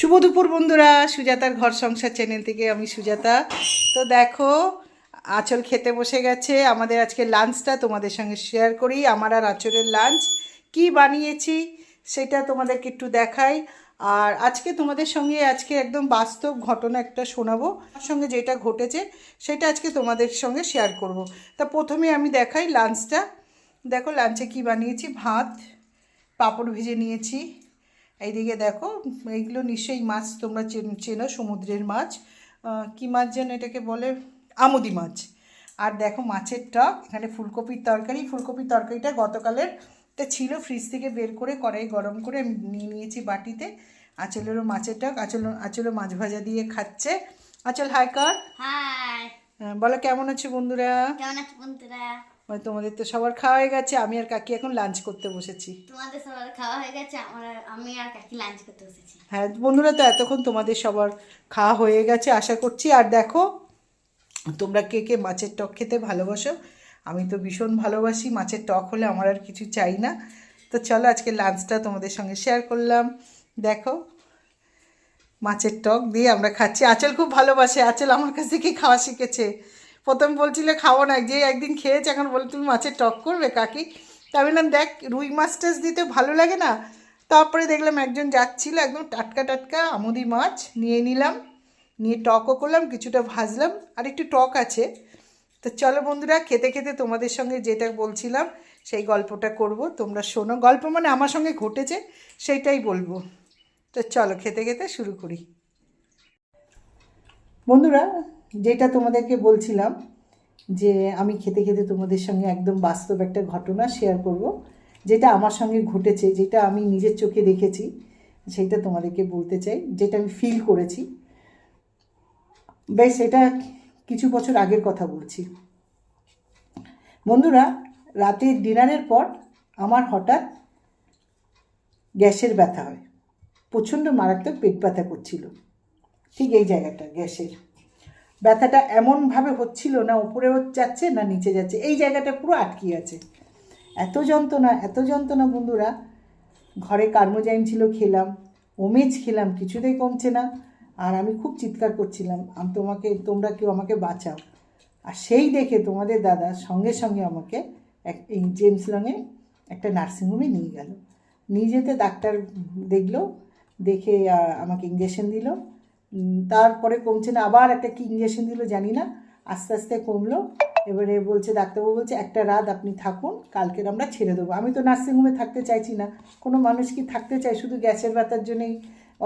শুভ দুপুর বন্ধুরা, সুজাতার ঘর সংসার চ্যানেল থেকে আমি সুজাতা। তো দেখো, আঁচল খেতে বসে গেছে। আমাদের আজকে লাঞ্চটা তোমাদের সঙ্গে শেয়ার করি। আমার আর আঁচলের লাঞ্চ কি বানিয়েছি সেটা তোমাদেরকে একটু দেখাই। আর আজকে তোমাদের সঙ্গে আজকে একদম বাস্তব ঘটনা একটা শোনাবো। আমার সঙ্গে যেটা ঘটেছে সেটা আজকে তোমাদের সঙ্গে শেয়ার করব। তা প্রথমে আমি দেখাই লাঞ্চটা দেখো লাঞ্চে কি বানিয়েছি? ভাত, পাঁপড় ভেজে নিয়েছি। এইদিকে দেখো এইগুলো নিশ্চয়ই মাছ তোমরা চেন- সমুদ্রের মাছ। কি মাছ যেন এটাকে বলে? আমুদি মাছ। আর দেখো মাছের টক এখানে ফুলকপির তরকারি। ফুলকপির তরকারিটা গতকালের টা ছিল ফ্রিজ থেকে বের করে কড়াই গরম করে আমি নিয়ে নিয়েছি বাটিতে। আঁচলেরও মাছের টক আঁচল আঁচলও মাছ ভাজা দিয়ে খাচ্ছে। আঁচল হাই কর? হাই বলো কেমন আছে বন্ধুরা? কেমন আছো বন্ধুরা? মানে তোমাদের তো সবার খাওয়া হয়ে গেছে আমি আর কাকি এখন লাঞ্চ করতে বসেছি। তোমাদের সবার খাওয়া হয়ে গেছে আমার আমি আর কাকি লাঞ্চ করতে বসেছি। হ্যাঁ বন্ধুরা তো এতক্ষণ তোমাদের সবার খাওয়া হয়ে গেছে আশা করছি। আর দেখো তোমরা কে কে মাছের টক খেতে ভালোবাসো? আমি তো ভীষণ ভালোবাসি মাছের টক হলে আমার আর কিছু চাই না। তো চলো আজকে লাঞ্চটা তোমাদের সঙ্গে শেয়ার করলাম। দেখো মাছের টক দিয়ে আমরা খাচ্ছি। আঁচল খুব ভালোবাসে আঁচল আমার কাছ থেকে খাওয়া শিখেছে। প্রথম বলছিলে খাব না যে একদিন খেয়েছে, এখন বলে তুমি মাছের টক করবে কাকি? তা বললাম, দেখ, রুই মাছ টাছ দিতে ভালো লাগে না? তারপরে দেখলাম একজন যাচ্ছিল, একদম টাটকা টাটকা আমুদি মাছ, নিয়ে নিলাম, নিয়ে টকও করলাম, কিছুটা ভাজলাম, আর একটু টক আছে। তো চলো বন্ধুরা, খেতে খেতে তোমাদের সঙ্গে যেটা বলছিলাম, সেই গল্পটা করব, তোমরা শোনো। গল্প মানে আমার সঙ্গে ঘটেছে, সেইটাই বলব। তো চলো, খেতে খেতে শুরু করি। বন্ধুরা যেটা তোমাদেরকে বলছিলাম যে আমি খেতে খেতে তোমাদের সঙ্গে একদম বাস্তব একটা ঘটনা শেয়ার করব, যেটা আমার সঙ্গে ঘটেছে, যেটা আমি নিজের চোখে দেখেছি, সেটা তোমাদেরকে বলতে চাই, যেটা আমি ফিল করেছি। বেশ, এটা কিছু বছর আগের কথা বলছি। বন্ধুরা রাতের ডিনারের পর আমার হঠাৎ গ্যাসের ব্যথা হয়। প্রচণ্ড মারাত্মক পেট ব্যথা করছিল। ঠিক এই জায়গাটা, গ্যাসের। ব্যথাটা এমনভাবে হচ্ছিল না উপরেও যাচ্ছে না নিচে যাচ্ছে, এই জায়গাটা পুরো আটকে আছে। এত যন্ত্রণা এত যন্ত্রণা বন্ধুরা। ঘরে কার্মোজাইন ছিল, খেলাম, ওমেজ খেলাম, কিছুতেই কমছে না। আর আমি খুব চিৎকার করছিলাম, আমি, তোমাকে, তোমরা কেউ আমাকে বাঁচাও। আর সেই দেখে তোমাদের দাদা সঙ্গে সঙ্গে আমাকে এক, এই জেমস লংয়ে একটা নার্সিংহোমে নিয়ে গেল। নিয়ে যেতে ডাক্তার দেখল, দেখে আমাকে ইঞ্জেকশন দিল। তারপরে কমছে না, আবার একটা কি ইঞ্জেকশন দিল জানি না, আস্তে আস্তে কমলো। এবারে বলছে, ডাক্তারবাবু বলছে, একটা রাত আপনি থাকুন, কালকের আমরা ছেড়ে দেবো। আমি তো নার্সিংহোমে থাকতে চাইছি না, কোনো মানুষ কি থাকতে চায়? শুধু গ্যাসের ব্যথার জন্যই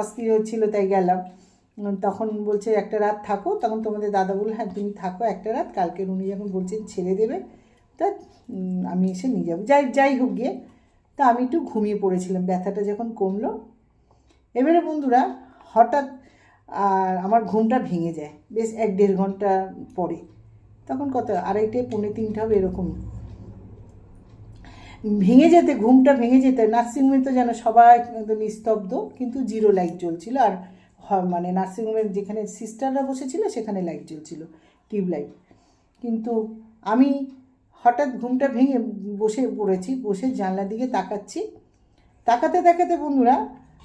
অস্থির হচ্ছিল, তাই গেলাম। তখন বলছে, একটা রাত থাকো। তখন তোমাদের দাদা বলল হ্যাঁ তুমি থাকো একটা রাত, কালকের উনি যখন বলছেন ছেড়ে দেবে, তা আমি এসে নিয়ে যাব। যাই যাই হোক গিয়ে, তা আমি একটু ঘুমিয়ে পড়েছিলাম, ব্যথাটা যখন কমলো। এবারে বন্ধুরা, হঠাৎ আর আমার ঘুমটা ভেঙে যায়, বেশ এক দেড় ঘণ্টা পরে। তখন কত, আড়াইটে, পৌনে তিনটে হবে, এরকম। ভেঙে যেতে, ঘুমটা ভেঙে যেতে, নার্সিংহোমে তো যেন সবাই একদম নিস্তব্ধ, কিন্তু জিরো লাইট জ্বলছিল। আর মানে নার্সিংহোমের যেখানে সিস্টাররা বসেছিল, সেখানে লাইট জ্বলছিল, টিউব লাইট। কিন্তু আমি হঠাৎ ঘুমটা ভেঙে বসে পড়েছি, বসে জানলার দিকে তাকাচ্ছি। তাকাতে তাকাতে বন্ধুরা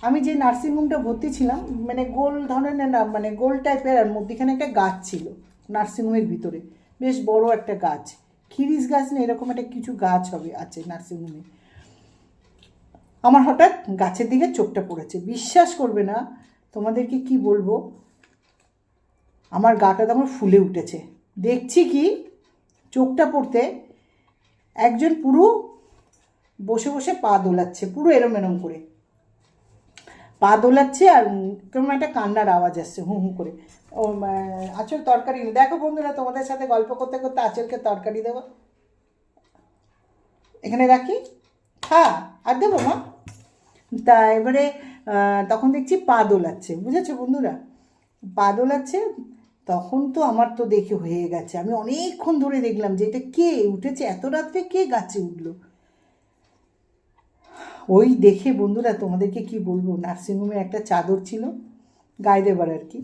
আমি যে নার্সিংহোমটা ভর্তি ছিলাম মানে গোল ধরনের না মানে গোল টাইপের আর মধ্যেখানে একটা গাছ ছিল নার্সিংহোমের ভিতরে। বেশ বড় একটা গাছ। খিরিস গাছ না, এরকম একটা কিছু গাছ হবে, আছে নার্সিংহোমে আমার হঠাৎ গাছের দিকে চোখটা পড়েছে। বিশ্বাস করবে না, তোমাদেরকে কি বলব? আমার গাটা তখন ফুলে উঠেছে। দেখছি কি? চোখটা পড়তে একজন পুরো বসে বসে পা দোলাচ্ছে, পুরো এরম এরম করে। পা দোলাচ্ছে আর কেমন একটা কান্নার আওয়াজ আসছে, হুঁ হুঁ করে। ও আঁচল তরকারি দেখো বন্ধুরা, তোমাদের সাথে গল্প করতে করতে আঁচলকে তরকারি দেবো। এখানে রাখি? হ্যাঁ আর দেবো, মা? তা এবারে তখন দেখছি পা দোলাচ্ছে, বুঝেছ বন্ধুরা? পা দোলাচ্ছে, তখন তো আমার তো দেখে হয়ে গেছে। আমি অনেকক্ষণ ধরে দেখলাম যে এটা কে? উঠেছে, এত রাত্রে কে গাছে উঠল? ওই দেখে বন্ধুরা তোমাদেরকে কি বলব, নার্সিংহোমে একটা চাদর ছিল গায়ে দেবার আর কি।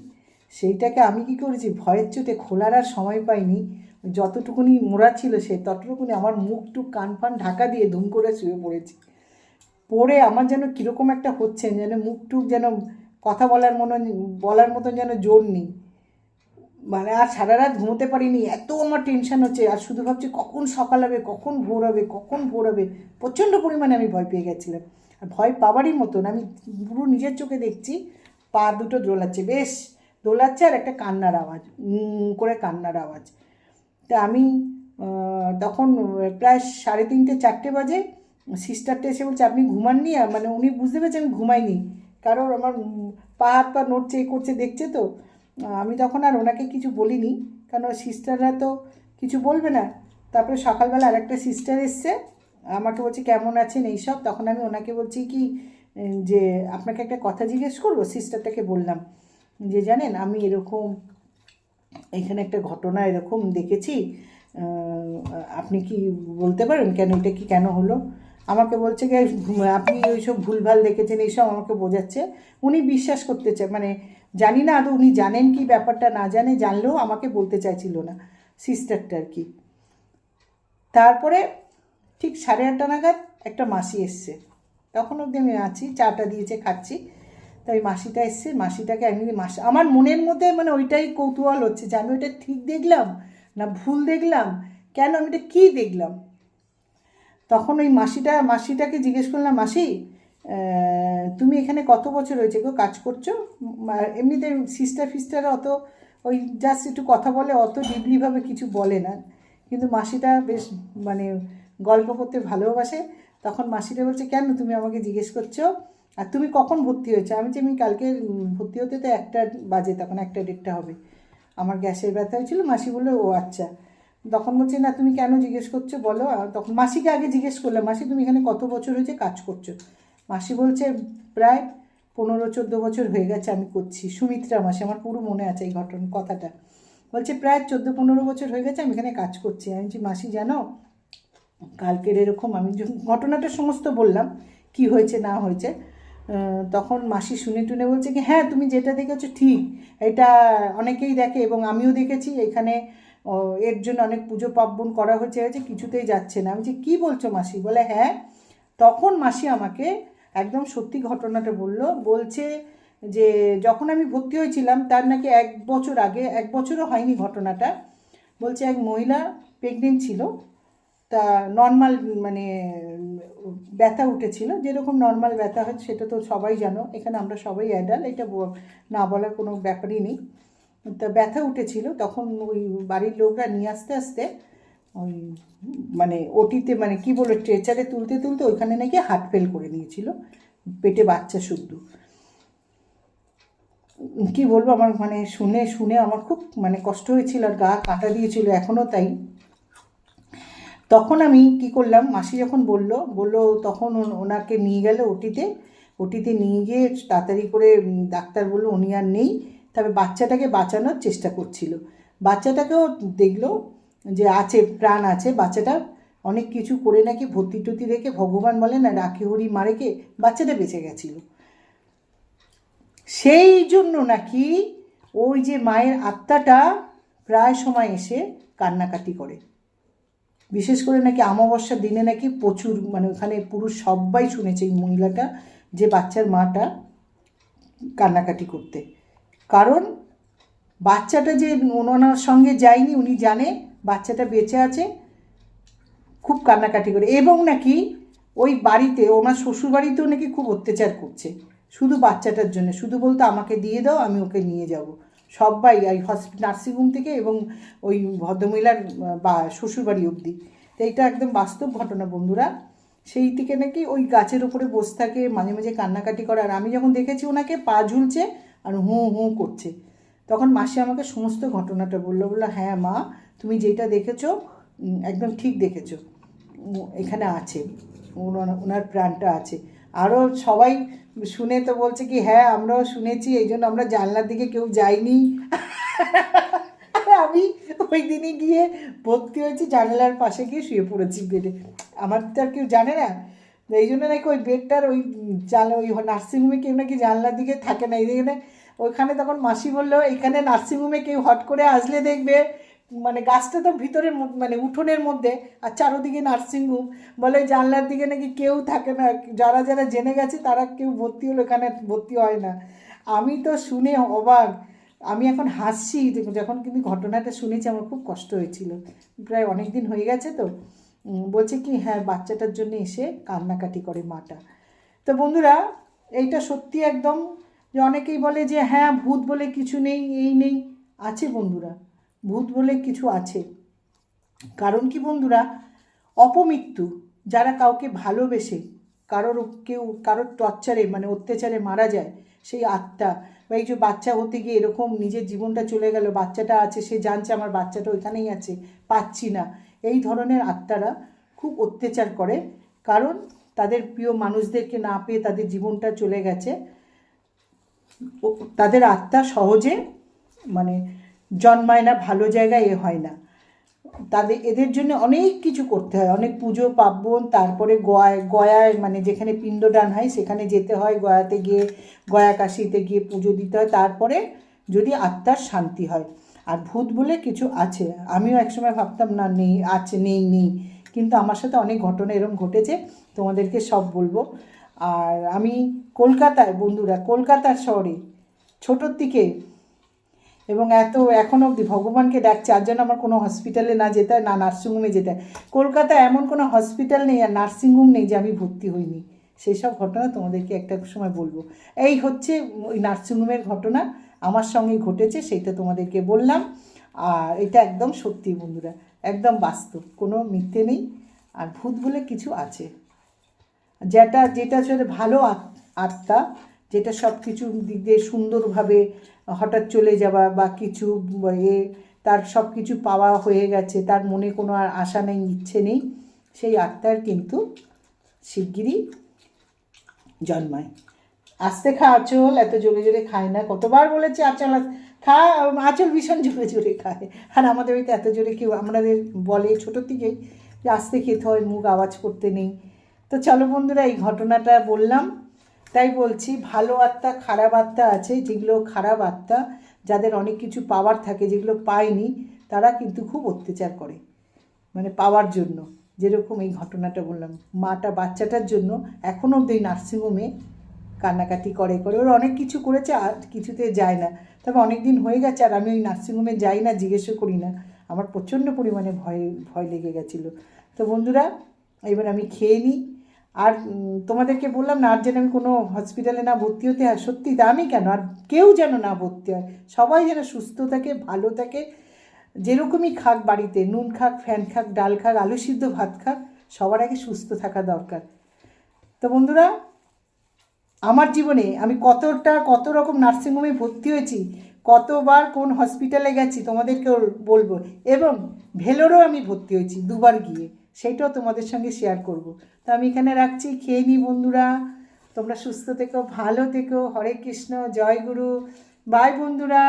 সেইটাকে আমি কি করেছি, ভয়ের চোটে খোলার আর সময় পাইনি, যতটুকুনি মোড়া ছিল সে ততটুকুনি আমার মুখ টুক কান ফান ঢাকা দিয়ে ধুম করে শুয়ে পড়েছি। পড়ে আমার যেন কীরকম একটা হচ্ছে, যেন মুখ টুক যেন কথা বলার মনে বলার মতন যেন জোর নেই। মানে আর সারা রাত ঘুমোতে পারিনি, এত আমার টেনশন হচ্ছে। আর শুধু ভাবছি কখন সকাল হবে, কখন ভোর হবে, কখন ভোর হবে। প্রচণ্ড পরিমাণে আমি ভয় পেয়ে গেছিলাম। আর ভয় পাওয়ারই মতন আমি পুরো নিজের চোখে দেখছি, পা দুটো দোলাচ্ছে। বেশ, দোলাচ্ছে আর একটা কান্নার আওয়াজ করে কান্নার আওয়াজ। তা আমি তখন প্রায় সাড়ে তিনটে, চারটে বাজে সিস্টারটা এসে বলছে, আপনি ঘুমাননি? মানে উনি বুঝতে পেরেছেন আমি ঘুমাইনি। কারণ আমার পা হাত পা নড়ছে, এ করছে, দেখছে তো। আমি তখন আর ওনাকে কিছু বলিনি কারণ সিস্টাররা তো কিছু বলবে না। তারপরে সকালবেলা আর একটা সিস্টার এসছে, আমাকে বলছে, কেমন আছেন এইসব? তখন আমি ওনাকে বলছি কি যে আপনাকে একটা কথা জিজ্ঞেস করব সিস্টারটাকে বললাম, যে জানেন, আমি এরকম এখানে একটা ঘটনা এরকম দেখেছি আপনি কি বলতে পারেন কেন, এটা কি কেন হলো? আমাকে বলছে যে আপনি ওইসব ভুলভাল দেখেছেন, এইসব আমাকে বোঝাচ্ছে। উনি বিশ্বাস করতে চায় মানে জানি না আদৌ উনি জানেন কি ব্যাপারটা, না জানে, জানলেও আমাকে বলতে চাইছিল না সিস্টারটা আর কি। তারপরে ঠিক সাড়ে আটটা নাগাদ একটা মাসি এসছে। তখন অবধি আমি আছি, চাটা দিয়েছে, খাচ্ছি। তাই মাসিটা এসছে, মাসিটাকে আমি মাসি আমার মনের মধ্যে মানে ওইটাই কৌতূহল হচ্ছে যে আমি ওইটা ঠিক দেখলাম না ভুল দেখলাম? কেন আমি এটা কী দেখলাম? তখন ওই মাসিটা, মাসিটাকে জিজ্ঞেস করলাম, মাসি তুমি এখানে কত বছর হয়েছে গো কাজ করছ? এমনিতে সিস্টার ফিস্টার অত ওই জাস্ট একটু কথা বলে অত ডিপলিভাবে কিছু বলে না। কিন্তু মাসিটা বেশ মানে গল্প করতে ভালোবাসে। তখন মাসিটা বলছে, কেন তুমি আমাকে জিজ্ঞেস করছ? আর তুমি কখন ভর্তি হয়েছো? আমি যে আমি কালকে ভর্তি হতে তো একটা বাজে, তখন একটা ডেটটা হবে। আমার গ্যাসের ব্যথা হয়েছিল, মাসি বলল, ও আচ্ছা। তখন বলছে, না, তুমি কেন জিজ্ঞেস করছ বলো? তখন মাসিকে আগে জিজ্ঞেস করলাম, মাসি, তুমি এখানে কত বছর হয়েছে কাজ করছ? মাসি বলছে, প্রায় পনেরো, চোদ্দ বছর হয়ে গেছে আমি করছি। সুমিত্রা মাসি, আমার পুরো মনে আছে এই ঘটনা, কথাটা। বলছে, প্রায় চোদ্দ, পনেরো বছর হয়ে গেছে আমি এখানে কাজ করছি। আমি বলছি, মাসি, জানো, কালকের এরকম আমি ঘটনাটা সমস্ত বললাম, কি হয়েছে, না হয়েছে। তখন মাসি শুনে টুনে বলছে কি হ্যাঁ তুমি যেটা দেখেছ, ঠিক। এটা অনেকেই দেখে এবং আমিও দেখেছি। এখানে এর জন্য অনেক পুজো পার্বণ করা হয়েছে হয়েছে কিছুতেই যাচ্ছে না। আমি যে কী বলছো মাসি? বলে হ্যাঁ তখন মাসি আমাকে একদম সত্যি ঘটনাটা বলল। বলছে যে, যখন আমি ভর্তি হয়েছিলাম, তার নাকি এক বছর আগে, এক বছরও হয়নি ঘটনাটা, বলছে এক মহিলা প্রেগনেন্ট ছিল, তা নর্মাল মানে ব্যথা উঠেছিল, যেরকম নর্মাল ব্যথা হয় সেটা তো সবাই জানো, এখানে আমরা সবাই অ্যাডাল এটা না বলার কোনো ব্যাপারই নেই। তা ব্যথা উঠেছিল, তখন ওই বাড়ির লোকরা নিয়ে আসতে আসতে ওই মানে ওটিতে মানে কি বলে স্ট্রেচারে তুলতে তুলতে ওইখানে নাকি হার্ট ফেল করে নিয়েছিল, পেটে বাচ্চা শুদ্ধ। কি বলব, আমার মানে শুনে শুনে আমার খুব মানে কষ্ট হয়েছিল আর গা কাটা দিয়েছিল এখনও তাই। তখন আমি কি করলাম, মাসি যখন বলল বলল তখন ওনাকে নিয়ে গেল ওটিতে ওটিতে নিয়ে গিয়ে তাড়াতাড়ি করে ডাক্তার বলল উনি আর নেই, তবে বাচ্চাটাকে বাঁচানোর চেষ্টা করছিল। বাচ্চাটাকেও দেখল যে আছে, প্রাণ আছে, বাচ্চাটা অনেক কিছু করে নাকি ভর্তি টর্তি রেখে ভগবান বলে না, রাখি হরি মারেকে বাচ্চাটা বেঁচে গেছিল। সেই জন্য নাকি ওই যে মায়ের আত্মাটা প্রায় সময় এসে কান্নাকাটি করে। বিশেষ করে নাকি অমাবস্যার দিনে নাকি প্রচুর মানে ওখানে পুরুষ সবাই শুনেছে এই মহিলাটা, যে বাচ্চার মাটা কান্নাকাটি করতে। কারণ বাচ্চাটা যে ওনার সঙ্গে যায়নি, উনি জানে, বাচ্চাটা বেঁচে আছে, খুব কান্নাকাটি করে। এবং নাকি ওই বাড়িতে, ওনার শ্বশুর বাড়িতেও নাকি খুব অত্যাচার করছে। শুধু বাচ্চাটার জন্য, শুধু বলতো, আমাকে দিয়ে দাও, আমি ওকে নিয়ে যাব। সবাই এই হসপিটাল নার্সিংহোম থেকে এবং ওই ভদ্রমহিলার, বা শ্বশুরবাড়ি অবধি। তো এইটা একদম বাস্তব ঘটনা বন্ধুরা। সেই থেকে নাকি ওই গাছের ওপরে বসে থাকে, মাঝে মাঝে কান্নাকাটি করে। আর আমি যখন দেখেছি ওনাকে, পা ঝুলছে, আর হুঁ হুঁ করছে। তখন মাসি আমাকে সমস্ত ঘটনাটা বলল বলল হ্যাঁ মা, তুমি যেটা দেখেছ একদম ঠিক দেখেছ। এখানে আছে ওনার প্রাণটা আছে। আরও সবাই শুনে তো বলছে কি হ্যাঁ আমরাও শুনেছি, এই জন্য আমরা জানলার দিকে কেউ যাইনি। আমি ওই দিনই গিয়ে ভর্তি হয়েছি, জানালার পাশে গিয়ে শুয়ে পড়েছি বেডে। আমার তো আর কেউ জানে না। এই জন্য নাকি ওই বেডটার ওই জানলা, ওই নার্সিংহোমে কেউ নাকি জানলার দিকে থাকে না, এই দিকে ওইখানে তখন মাসি বলল, এইখানে নার্সিংহোমে কেউ হট করে আসলে দেখবে। মানে গাছটা তো ভিতরের মানে উঠোনের মধ্যে, আর চারোদিকে নার্সিংহোম বলে, জানলার দিকে নাকি কেউ থাকে না। যারা যারা জেনে গেছে, তারা কেউ ভর্তি হলো এখানে ভর্তি হয় না। আমি তো শুনে অবাক। আমি এখন হাসছি যখন কিন্তু ঘটনাটা শুনেছি, আমার খুব কষ্ট হয়েছিল। প্রায় অনেক দিন হয়ে গেছে তো। বলছে কি হ্যাঁ বাচ্চাটার জন্য এসে কান্নাকাটি করে মাটা। তো বন্ধুরা, এইটা সত্যি একদম যে অনেকেই বলে যে হ্যাঁ ভূত বলে কিছু নেই, এই নেই। আছে বন্ধুরা, ভূত বলে কিছু আছে। কারণ কি বন্ধুরা? অপমৃত্যু, যারা কাউকে ভালোবেসে, কারোর কেউ, কারোর টর্চারে মানে অত্যাচারে মারা যায়, সেই আত্মা, বা এই যে বাচ্চা হতে গিয়ে এরকম নিজের জীবনটা চলে গেল, বাচ্চাটা আছে, সে জানছে আমার বাচ্চাটা ওইখানেই আছে, পাচ্ছি না, এই ধরনের আত্মারা খুব অত্যাচার করে। কারণ তাদের প্রিয় মানুষদেরকে না পেয়ে তাদের জীবনটা চলে গেছে। তাদের আত্মা সহজে মানে জন্মায় না, ভালো জায়গায় এ হয় না। তাদের, এদের জন্য অনেক কিছু করতে হয়। অনেক পুজো, পার্বণ, তারপরে গয়ায় গয়ায় মানে যেখানে পিণ্ডদান হয়, সেখানে যেতে হয়। গয়াতে গিয়ে গয়া কাশিতে গিয়ে পুজো দিতে হয়। তারপরে যদি আত্মার শান্তি হয়। আর ভূত বলে কিছু আছে। আমিও একসময় ভাবতাম, না, নেই, আছে, নেই নেই। কিন্তু আমার সাথে অনেক ঘটনা এরকম ঘটেছে। তোমাদেরকে সব বলব। আর আমি কলকাতায়, বন্ধুরা কলকাতার শহরে, ছোটোর দিকে। এবং এত, এখন অবধি ভগবানকে ডাকছে, আর যেন আমার কোনো হসপিটালে না যেতে হয়, না নার্সিংহোমে যেতে হয়। কলকাতায় এমন কোনো হসপিটাল নেই, আর নার্সিংহোম নেই যে আমি ভর্তি হইনি। সেই সব ঘটনা তোমাদেরকে একটা সময় বলব। এই হচ্ছে ওই নার্সিংহোমের ঘটনা, আমার সঙ্গে ঘটেছে, সেটা তোমাদেরকে বললাম। আর এটা একদম সত্যি, বন্ধুরা, একদম বাস্তব, কোনো মিথ্যে নেই। আর ভূত বলে কিছু আছে। যেটা যেটা হচ্ছে ভালো আত্মা, যেটা সব কিছু দিক দিয়ে সুন্দরভাবে হঠাৎ চলে যাওয়া বা কিছু, এ, তার সব কিছু পাওয়া হয়ে গেছে, তার মনে কোনো আর আশা নেই, ইচ্ছে নেই, সেই আত্মার কিন্তু শিগগিরই জন্মায়। আস্তে খা, আঁচল, এত জোরে জোরে খায় না, কতবার বলেছে আঁচল খা, আঁচল ভীষণ জোরে জোরে খায়। আর আমাদের বাড়িতে এত জোরে কেউ, আমাদের বলে ছোটোর থেকেই যে আস্তে খেতে হয়, মুখ আওয়াজ করতে নেই। তো চলো বন্ধুরা, এই ঘটনাটা বললাম। তাই বলছি, ভালো আত্মা, খারাপ আত্মা আছে, যেগুলো খারাপ আত্মা, যাদের অনেক কিছু পাওয়ার থাকে, যেগুলো পায়নি, তারা কিন্তু খুব অত্যাচার করে মানে পাওয়ার জন্য। যেরকম এই ঘটনাটা বললাম, মাটা বাচ্চাটার জন্য এখনও অব্দি নার্সিংহোমে কান্নাকাটি করে করে, ওরা অনেক কিছু করেছে, আর কিছুতে যায় না। তবে অনেক দিন হয়ে গেছে, আর আমি ওই নার্সিংহোমে যাই না, জিজ্ঞেসও করি না। আমার প্রচণ্ড পরিমাণে ভয় ভয় লেগে গেছিল। তো বন্ধুরা, এবার আমি খেয়ে নিই। আর তোমাদেরকে বললাম না, আর যেন আমি কোনো হসপিটালে না ভর্তি হতে হয়। সত্যি দামি কেন? আর কেউ যেন না ভর্তি হয়। সবাই যেন সুস্থ থাকে, ভালো থাকে। যেরকমই খাক বাড়িতে, নুন খাক, ফ্যান খাক, ডাল খাক, আলু সিদ্ধ ভাত খাক, সবার আগে সুস্থ থাকা দরকার। তো বন্ধুরা, আমার জীবনে আমি কতটা, কত রকম নার্সিংহোমে ভর্তি হয়েছি, কতবার কোন হসপিটালে গেছি তোমাদেরকেও বলব, এবং ভেলোরও আমি ভর্তি হয়েছি দুবার গিয়ে। সেইটাও তোমাদের সঙ্গে শেয়ার করব। তো আমি এখানে রাখছি। খেয়ে নিই বন্ধুরা। তোমরা সুস্থ থেকো, ভালো থেকো। হরে কৃষ্ণ, জয় গুরু। বাই বন্ধুরা।